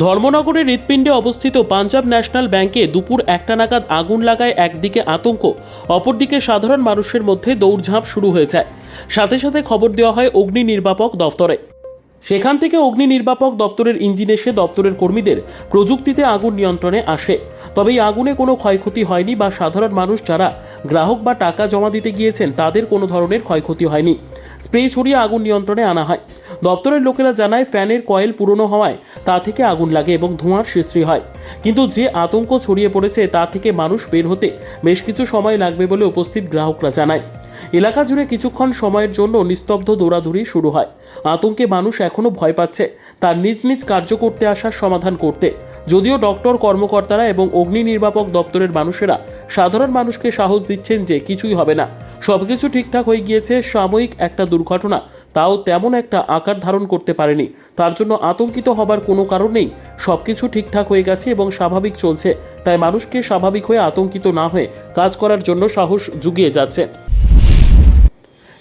ধর্মনগরের হৃৎপিণ্ডে অবস্থিত পাঞ্জাব ন্যাশনাল ব্যাংকে দুপুর একটা নাগাদ আগুন লাগায় একদিকে আতঙ্ক, অপরদিকে সাধারণ মানুষের মধ্যে দৌড়ঝাঁপ শুরু হয়ে যায়। সাথে সাথে খবর দেওয়া হয় অগ্নি নির্বাপক দফতরে সেখান থেকে অগ্নি নির্বাপক দপ্তরের ইঞ্জিন এসে দপ্তরের কর্মীদের প্রযুক্তিতে আগুন নিয়ন্ত্রণে আসে। তবে এই আগুনে কোনো ক্ষয়ক্ষতি হয়নি বা সাধারণ মানুষ যারা গ্রাহক বা টাকা জমা দিতে গিয়েছেন, তাদের কোনো ধরনের ক্ষয়ক্ষতি হয়নি। স্প্রে ছড়িয়ে আগুন নিয়ন্ত্রণে আনা হয়। দপ্তরের লোকেরা জানায়, ফ্যানের কয়েল পুরনো হওয়ায় তা থেকে আগুন লাগে এবং ধোঁয়ার সৃষ্টি হয়। কিন্তু যে আতঙ্ক ছড়িয়ে পড়েছে তা থেকে মানুষ বের হতে বেশ কিছু সময় লাগবে বলে উপস্থিত গ্রাহকরা জানায়। এলাকা জুড়ে কিছুক্ষণ সময়ের জন্য নিস্তব্ধ দৌড়াদৌড়ি শুরু হয়। আতঙ্কে মানুষ এখনও ভয় পাচ্ছে। তার নিজ নিজ কার্য করতে আসার সমাধান করতে। যদিও ডক্টর, কর্মকর্তারা এবং অগ্নি নির্বাপক দপ্তরের মানুষেরা সাধারণ মানুষকে সাহস দিচ্ছেন যে কিছুই হবে না। সবকিছু ঠিকঠাক হয়ে গিয়েছে, সাময়িক একটা দুর্ঘটনা। তাও তেমন একটা আকার ধারণ করতে পারেনি। তার জন্য আতঙ্কিত হবার কোনো কারণ নেই। সব কিছু ঠিকঠাক হয়ে গেছে এবং স্বাভাবিক চলছে। তাই মানুষকে স্বাভাবিক হয়ে আতঙ্কিত না হয়ে কাজ করার জন্য সাহস জুগিয়ে যাচ্ছে।